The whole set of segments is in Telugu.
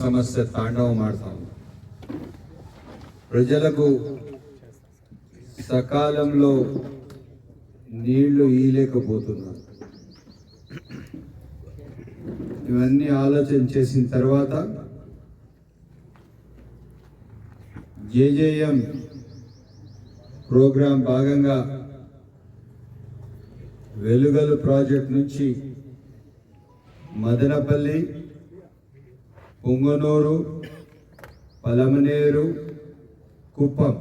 సమస్య తాండవం ఆడతాం. ప్రజలకు సకాలంలో నీళ్ళు ఈలేకపోతున్నారు ఇవన్నీ ఆలోచన చేసిన తర్వాత జేజేఎం ప్రోగ్రాం భాగంగా వెలుగలు ప్రాజెక్ట్ నుంచి మదనపల్లి పొంగనూరు పలమనేరు కుప్పం.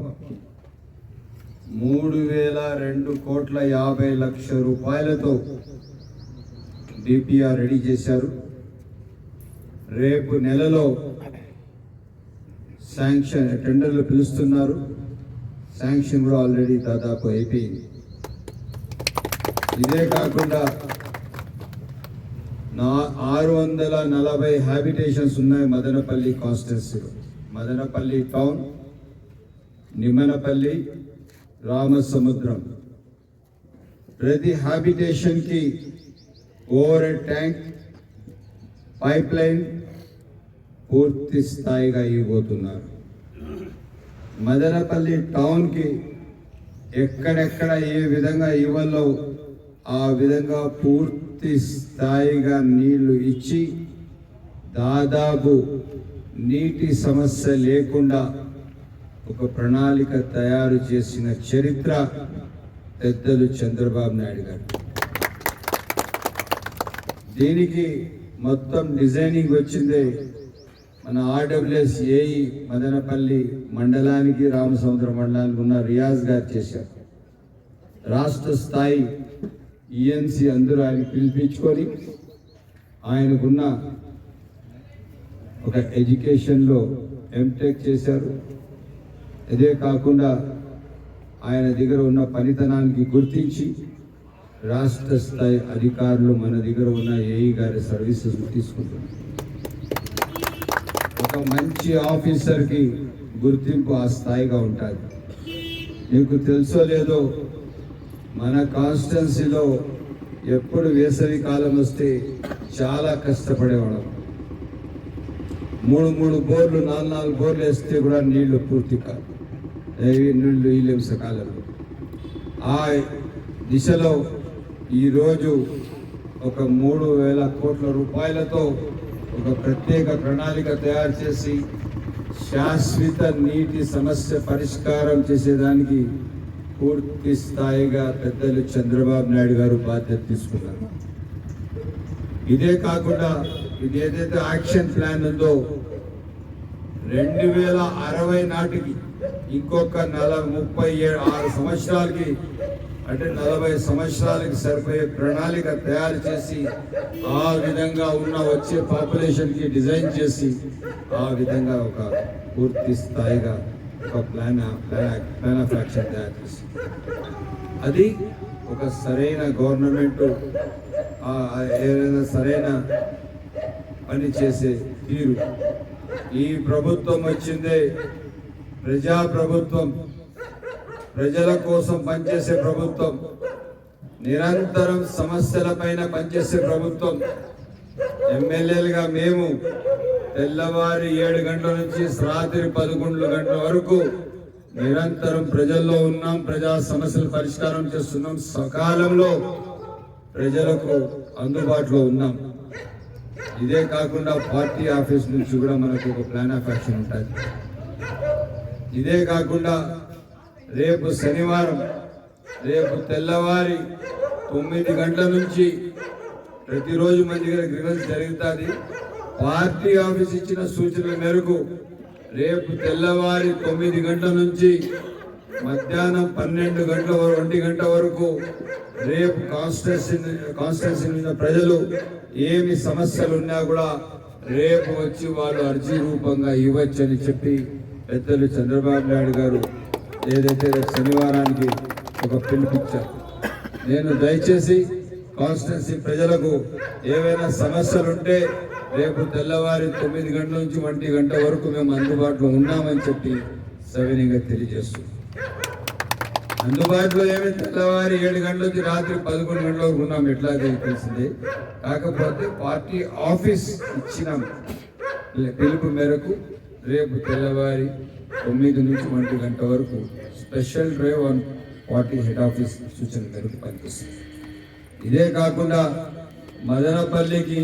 మూడు వేల రెండు కోట్ల యాభై లక్ష రూపాయలతో డిపిఆర్ రెడీ చేశారు. రేపు నెలలో శాంక్షన్ టెండర్లు పిలుస్తున్నారు. శాంక్షన్ కూడా ఆల్రెడీ దాదాపు అయిపోయింది. ఇదే కాకుండా నా ఆరు వందల నలభై హ్యాబిటేషన్స్ ఉన్నాయి మదనపల్లి కాన్స్టిట్యున్సీలో మదనపల్లి టౌన్ నిమ్మనపల్లి రామసముద్రం. ప్రతి హ్యాబిటేషన్కి overhead tank pipeline పూర్తి స్థాయిగా ఇవ్వబోతున్నారు. మదనపల్లి టౌన్కి ఎక్కడెక్కడ ఏ విధంగా ఇవ్వాలో ఆ విధంగా పూర్తి స్థాయిగా నీళ్ళు ఇచ్చి దాదాపు నీటి సమస్య లేకుండా ఒక ప్రణాళిక తయారు చేసిన చరిత్ర పెద్దలు చంద్రబాబు నాయుడు గారు. దీనికి మొత్తం డిజైనింగ్ వచ్చిందే మన ఆర్డబ్ల్యూఎస్ ఏఈ మదనపల్లి మండలానికి రామసముద్ర మండలానికి ఉన్న రియాజ్ గారు చేశారు. రాష్ట్ర స్థాయి ఈఎన్సి అందరూ ఆయన పిలిపించుకొని ఆయనకున్న ఒక ఎడ్యుకేషన్లో ఎంటెక్ చేశారు. అదే కాకుండా ఆయన దగ్గర ఉన్న పనితనానికి గుర్తించి రాష్ట్ర స్థాయి అధికారులు మన దగ్గర ఉన్న ఏఈ గారి సర్వీసెస్ తీసుకుంటున్నారు. ఒక మంచి ఆఫీసర్కి గుర్తింపు ఆ స్థాయిగా ఉంటుంది. మీకు తెలుసో లేదో మన కాన్స్టెన్సీలో ఎప్పుడు వేసవి కాలం వస్తే చాలా కష్టపడేవాళ్ళం. మూడు మూడు బోర్లు నాలుగు నాలుగు బోర్లు వేస్తే కూడా నీళ్ళు పూర్తి కాదు ఏవి నీళ్ళు వీలేం సకాలంలో ఆ దిశలో ఈరోజు ఒక మూడు వేల కోట్ల రూపాయలతో ఒక ప్రత్యేక ప్రణాళిక తయారు చేసి శాశ్వత నీటి సమస్య పరిష్కారం చేసేదానికి పూర్తి స్థాయిగా పెద్దలు చంద్రబాబు నాయుడు గారు బాధ్యత తీసుకున్నారు. ఇదే కాకుండా ఇది ఏదైతే యాక్షన్ ప్లాన్ ఉందో రెండు వేల అరవై నాటికి ఇంకొక నలభై ముప్పై ఏడు ఆరు సంవత్సరాలకి అంటే నలభై సంవత్సరాలకి సరిపోయే ప్రణాళిక తయారు చేసి ఆ విధంగా ఉన్న వచ్చే పాపులేషన్కి డిజైన్ చేసి ఆ విధంగా ఒక పూర్తి స్థాయిగా ఒక ప్లాన్ ప్లాన్ ఆఫ్ యాక్షన్ తయారు చేసి అది ఒక సరైన గవర్నమెంట్ ఏదైనా సరైన పని చేసే తీరు. ఈ ప్రభుత్వం వచ్చిందే ప్రజా ప్రభుత్వం ప్రజల కోసం పనిచేసే ప్రభుత్వం నిరంతరం సమస్యల పైన పనిచేసే ప్రభుత్వం. ఎమ్మెల్యేలుగా మేము తెల్లవారి ఏడు గంటల నుంచి రాత్రి పదకొండు గంటల వరకు నిరంతరం ప్రజల్లో ఉన్నాం ప్రజా సమస్యలు పరిష్కారం చేస్తున్నాం. సకాలంలో ప్రజలకు అందుబాటులో ఉన్నాం. ఇదే కాకుండా పార్టీ ఆఫీస్ నుంచి కూడా మనకు ఒక ప్లాన్ ఆఫ్ యాక్షన్ ఉంటుంది. ఇదే కాకుండా రేపు శనివారం రేపు తెల్లవారి తొమ్మిది గంటల నుంచి ప్రతిరోజు మన దగ్గర గ్రివెన్స్ జరుగుతుంది. పార్టీ ఆఫీస్ ఇచ్చిన సూచనల మేరకు రేపు తెల్లవారి తొమ్మిది గంటల నుంచి మధ్యాహ్నం పన్నెండు గంటల వరకు ఒంటి గంట వరకు రేపు కాన్స్టిట్యూన్సీ కాన్స్టిట్యూన్సీ ఉన్న ప్రజలు ఏమి సమస్యలు ఉన్నా కూడా రేపు వచ్చి వాళ్ళు అర్జీ రూపంగా ఇవ్వచ్చని చెప్పి పెద్దలు చంద్రబాబు నాయుడు గారు ఏదైతే శనివారానికి ఒక పిలుపిచ్చారు నేను దయచేసి కాన్స్టిట్యున్సీ ప్రజలకు ఏవైనా సమస్యలుంటే రేపు తెల్లవారి తొమ్మిది గంటల నుంచి ఒంటి గంట వరకు మేము అందుబాటులో ఉన్నామని చెప్పి సవినీయంగా తెలియజేస్తున్నాం అందుబాటులో ఏమి తెల్లవారి ఏడు గంటల నుంచి రాత్రి పదకొండు గంటల వరకు ఉన్నాం ఎట్లా తెలిసింది. కాకపోతే పార్టీ ఆఫీస్ ఇచ్చినాం. పిలుపు మేరకు రేపు తెల్లవారి తొమ్మిది నుంచి ఒంటి గంట వరకు special drive on party head office సూచన మేరకు పనిచేస్తుంది. ఇదే కాకుండా మదనపల్లికి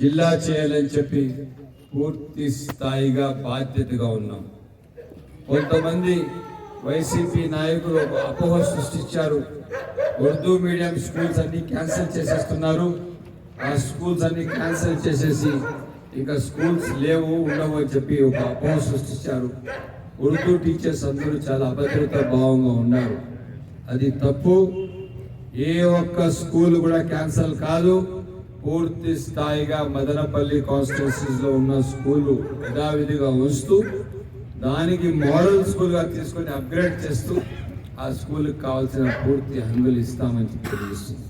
జిల్లా చేయాలని చెప్పి పూర్తి స్థాయిగా బాధ్యతగా ఉన్నాం. కొంతమంది వైసీపీ నాయకులు ఒక అపోహ సృష్టించారు. ఉర్దూ మీడియం స్కూల్స్ అన్ని క్యాన్సిల్ చేసేస్తున్నారు. ఆ స్కూల్స్ అన్ని క్యాన్సిల్ చేసేసి ఇంకా స్కూల్స్ లేవు ఉండవు అని చెప్పి ఒక అపోహ సృష్టించారు. ఉర్దూ టీచర్స్ అందరూ చాలా అభద్రత భావంగా ఉన్నారు. అది తప్పు. ఏ ఒక్క స్కూల్ కూడా క్యాన్సిల్ కాదు. పూర్తి స్థాయిగా మదనపల్లి కాన్స్టిట్యూన్సీలో ఉన్న స్కూల్ యథావిధిగా ఉంచుతూ దానికి మోడల్ స్కూల్గా తీసుకొని అప్గ్రేడ్ చేస్తూ ఆ స్కూల్కి కావాల్సిన పూర్తి హంగులు ఇస్తామని చెప్పి తెలియజేస్తుంది.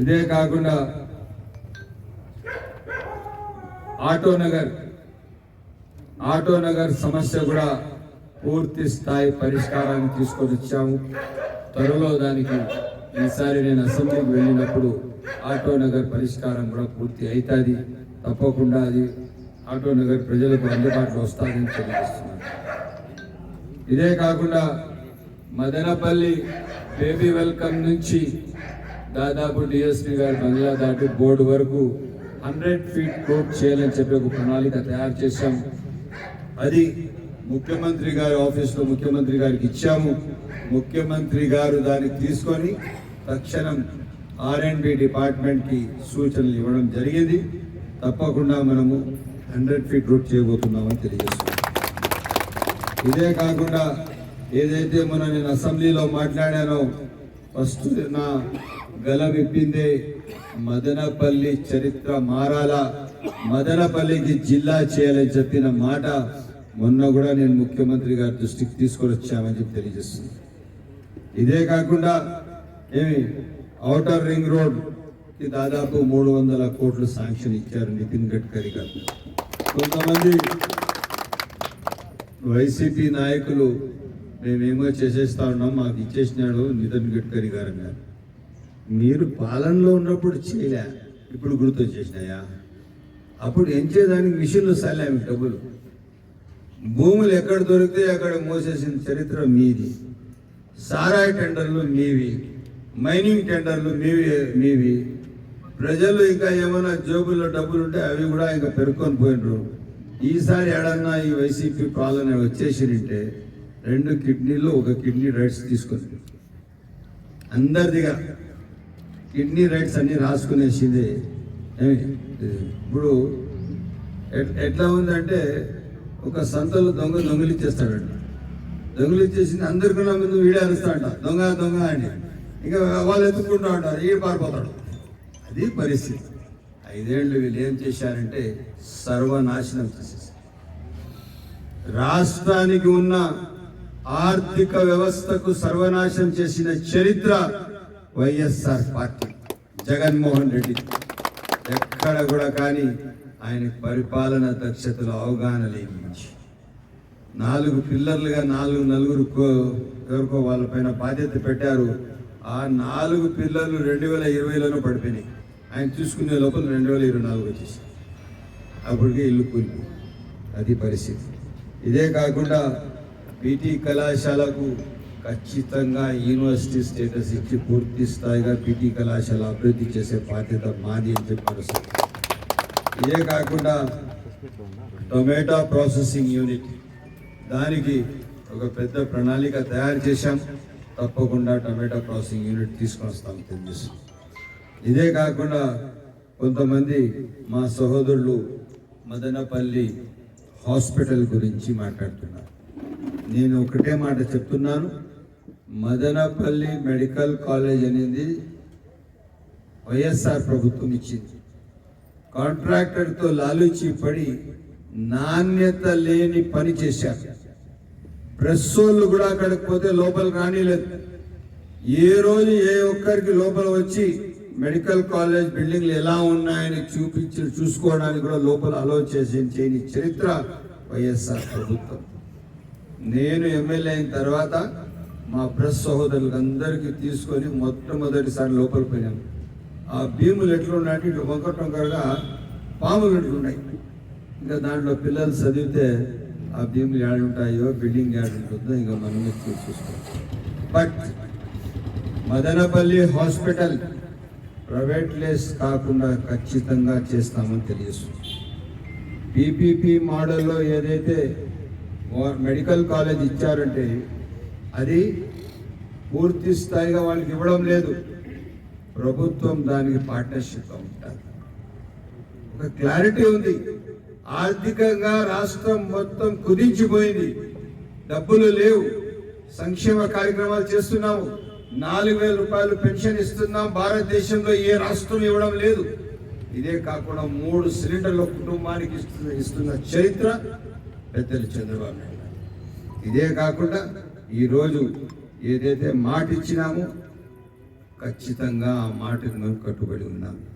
ఇదే కాకుండా ఆటో నగర్ ఆటో నగర్ సమస్య కూడా పూర్తి స్థాయి పరిష్కారాన్ని తీసుకొని వచ్చాము. త్వరలో దానికి ఈసారి నేను అసెంబ్లీకి వెళ్ళినప్పుడు ఆటో నగర్ పరిష్కారం కూడా పూర్తి అవుతుంది తప్పకుండా అది ఆటో నగర్ ప్రజలకు అందుబాటులో వస్తుందని తెలియజేస్తున్నాను. ఇదే కాకుండా మదనపల్లి బేబీ వెల్కమ్ నుంచి దాదాపు డిఎస్పీ గారి బంగ్లా దాటి బోర్డు వరకు హండ్రెడ్ ఫీట్ కోట్ చేయాలని చెప్పి ఒక ప్రణాళిక తయారు చేశాం. అది ముఖ్యమంత్రి గారి ఆఫీస్లో ముఖ్యమంత్రి గారికి ఇచ్చాము. ముఖ్యమంత్రి గారు దాన్ని తీసుకొని తక్షణం ఆర్ఎండ్బి డిపార్ట్మెంట్కి సూచనలు ఇవ్వడం జరిగింది. తప్పకుండా మనము హండ్రెడ్ ఫీట్ రూట్ చేయబోతున్నామని తెలియజేస్తున్నాం. ఇదే కాకుండా ఏదైతే మొన్న నేను అసెంబ్లీలో మాట్లాడానో ఫస్ట్ నా గల విప్పిందే మదనపల్లి చరిత్ర మారాలా మదనపల్లికి జిల్లా చేయాలని చెప్పిన మాట మొన్న కూడా నేను ముఖ్యమంత్రి గారి దృష్టికి తీసుకొని వచ్చామని చెప్పి తెలియజేస్తుంది ఇదే కాకుండా ఏమి ఔటర్ రింగ్ రోడ్కి దాదాపు మూడు వందల కోట్లు శాంక్షన్ ఇచ్చారు నితిన్ గడ్కరీ గారు. కొంతమంది వైసీపీ నాయకులు మేమేమో చేసేస్తా ఉన్నాం మాకు ఇచ్చేసినాడు నితిన్ గడ్కరీ గారు అన్నారు. మీరు పాలనలో ఉన్నప్పుడు చేయలే ఇప్పుడు గుర్తు చేసినాయా? అప్పుడు ఎంచేదానికి మిషన్లు సాలే మీకు డబ్బులు. భూములు ఎక్కడ దొరికితే అక్కడ మోసేసిన చరిత్ర మీది. సారాయి టెండర్లు మీవి. మైనింగ్ టెండర్లు మీవి మీవి ప్రజలు ఇంకా ఏమైనా జోబుల్లో డబ్బులు ఉంటే అవి కూడా ఇంకా పెరుక్కొని పోయినరు. ఈసారి ఏడన్నా ఈ వైసీపీ పాలన వచ్చేసినంటే రెండు కిడ్నీలు ఒక కిడ్నీ రైట్స్ తీసుకొని అందరిదిగా కిడ్నీ రైట్స్ అన్నీ రాసుకునేసింది. ఇప్పుడు ఎట్లా ఉందంటే ఒక సంతలో దొంగ దొంగలిచ్చేస్తాడంట. దొంగలిచ్చేసింది అందరికన్నా ముందు వీడే అరుస్తాడంట దొంగ దొంగ అని. ఇంకా వాళ్ళు ఎత్తుకుంటూ ఉంటారు ఈ పారిపోతాడు. అది పరిస్థితి. ఐదేళ్ళు వీళ్ళు ఏం చేశారంటే సర్వనాశనం చేసేసారు రాష్ట్రానికి ఉన్న ఆర్థిక వ్యవస్థకు సర్వనాశనం చేసిన చరిత్ర వైఎస్ఆర్ పార్టీ జగన్మోహన్ రెడ్డి. ఎక్కడ కూడా కానీ ఆయన పరిపాలన దక్షతలో అవగాహన లేని నాలుగు పిల్లర్లుగా నాలుగు నలుగురు కో- ఎవరికో వాళ్ళపైన బాధ్యత పెట్టారు ఆ నాలుగు పిల్లలు రెండు వేల ఇరవైలోనే పడిపోయినాయి. ఆయన చూసుకునే లోపల రెండు వేల ఇరవై నాలుగు వచ్చేసి. అప్పటికే ఇల్లు కూలి అది పరిస్థితి. ఇదే కాకుండా పీటీ కళాశాలకు ఖచ్చితంగా యూనివర్సిటీ స్టేటస్ ఇచ్చి పూర్తి స్థాయిగా పీటీ కళాశాల అభివృద్ధి చేసే బాధ్యత మాది అని చెప్పి ఇదే కాకుండా టొమాటో ప్రాసెసింగ్ యూనిట్. దానికి ఒక పెద్ద ప్రణాళిక తయారు చేశాం. తప్పకుండా టొమాటో ప్రాసెసింగ్ యూనిట్ తీసుకొని వస్తాం తెలియజేస్తాం ఇదే కాకుండా కొంతమంది మా సహోదరులు మదనపల్లి హాస్పిటల్ గురించి మాట్లాడుతున్నారు. నేను ఒకటే మాట చెప్తున్నాను. మదనపల్లి మెడికల్ కాలేజ్ అనేది వైఎస్ఆర్ ప్రభుత్వం ఇచ్చింది. కాంట్రాక్టర్తో లాలూచి పడి నాణ్యత లేని పని చేశారు. ప్రెస్ వాళ్ళు కూడా అక్కడికి పోతే లోపల రానిలేదు. ఏ రోజు ఏ ఒక్కరికి లోపల వచ్చి మెడికల్ కాలేజ్ బిల్డింగ్లు ఎలా ఉన్నాయని చూపించి చూసుకోవడానికి కూడా లోపల అలో చేయని చరిత్ర వైఎస్ఆర్ ప్రభుత్వం. నేను ఎమ్మెల్యే అయిన తర్వాత మా ప్రెస్ సహోదరులకు అందరికీ తీసుకొని మొట్టమొదటిసారి లోపల పోయినాము ఆ భీములు ఎట్లున్నాయంటే ఇటు వంకర పాములు ఎట్లున్నాయి ఇంకా దాంట్లో పిల్లలు చదివితే ఆ భీములు ఏడు ఉంటాయో బిల్డింగ్ ఏడు ఉంటుందో ఇంకా మనమే చూసుకోవాలి. But Madanapalle hospital private less కాకుండా ఖచ్చితంగా చేస్తామని తెలియజేస్తుంది. పీపీపీ మోడల్లో ఏదైతే మెడికల్ కాలేజ్ ఇచ్చారంటే అది పూర్తి స్థాయిగా వాళ్ళకి ఇవ్వడం లేదు. ప్రభుత్వం దానికి పార్ట్నర్షిప్గా ఉంటుంది ఒక క్లారిటీ ఉంది. ఆర్థికంగా రాష్ట్రం మొత్తం కుదించిపోయింది. డబ్బులు లేవు. సంక్షేమ కార్యక్రమాలు చేస్తున్నాము. నాలుగు వేల రూపాయలు పెన్షన్ ఇస్తున్నాం. భారతదేశంలో ఏ రాష్ట్రం ఇవ్వడం లేదు. ఇదే కాకుండా మూడు సిలిండర్ల కుటుంబానికి ఇస్తున్న ఇస్తున్న చరిత్ర పెద్దలు చంద్రబాబు నాయుడు ఇదే కాకుండా ఈరోజు ఏదైతే మాట ఇచ్చినామో ఖచ్చితంగా ఆ మాటకు మేము కట్టుబడి ఉన్నాము